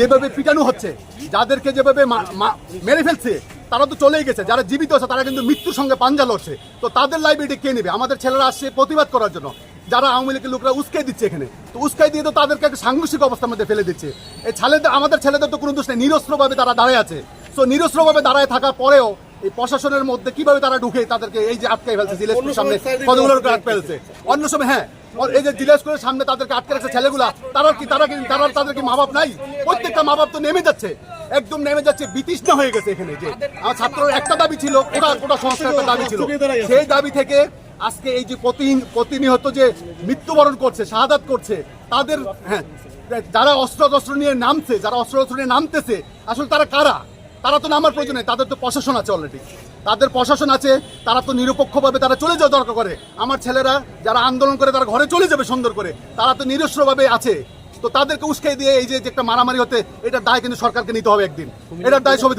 যেভাবে পিটানো হচ্ছে যাদেরকে যেভাবে মেরে ফেলছে তারা তো চলেই গেছে। যারা জীবিত আছে তারা কিন্তু মৃত্যুর সঙ্গে পাঞ্জা লড়ছে। তো তাদের লাইব্রেরি কে নেবে? আমাদের ছেলেরা আসছে প্রতিবাদ করার জন্য। যারা আওয়ামী লীগের লোকরা উস্কাই দিচ্ছে এখানে। তো উস্কাই দিয়ে তো তাদেরকে একটা সাংঘর্ষিক অবস্থার মধ্যে ফেলে দিচ্ছে। এই ছেলেদের আমাদের ছেলেদের তো কোনো দোষ নেই। নিরস্ত্রভাবে তারা দাঁড়ায় আছে। তো নিরস্ত্রভাবে দাঁড়ায় থাকার পরেও এই প্রশাসনের মধ্যে কীভাবে তারা ঢুকে তাদেরকে এই যে আটকে ফেলছে জিলেসপুর সামনে কতগুলো আটকে ফেলছে? অন্য সময় হ্যাঁ এই যে জিলেসপুরের সামনে তাদেরকে আটকে রাখছে ছেলেগুলা তারা কি তারা কি তারা তাদের কি মা বাপ নাই? প্রত্যেকটা মা বাপ তো নেমে যাচ্ছে। একদম নেমে যাচ্ছে বিতৃষ্ণা হয়ে গেছে এখানে যে। আমার ছাত্রর একটা দাবি ছিল ওটা ওটা একটা দাবি ছিল। সেই দাবি থেকে আজকে এই যে প্রতিনিয়ত যে মৃত্যুবরণ করছে শাহাদাত করছে তাদের হ্যাঁ যারা অস্ত্র টস্ত্র নিয়ে নামছে যারা অস্ত্র টস্ত্র নিয়ে নামতেছে আসলে তারা কারা? তারা তো নামার প্রয়োজন নেই তাদের তো প্রশাসন আছে অলরেডি তাদের প্রশাসন আছে তারা তো নিরপেক্ষভাবে তারা চলে যাওয়া দরকার করে। আমার ছেলেরা যারা আন্দোলন করে তারা ঘরে চলে যাবে সুন্দর করে। তারা তো নিরস্ত্রভাবে আছে। তো তাদেরকে উস্কাই দিয়ে এই যে যে একটা মারামারি হতে এটা দায় কিন্তু সরকারকে নিতে হবে একদিন। এটার দায় সবাই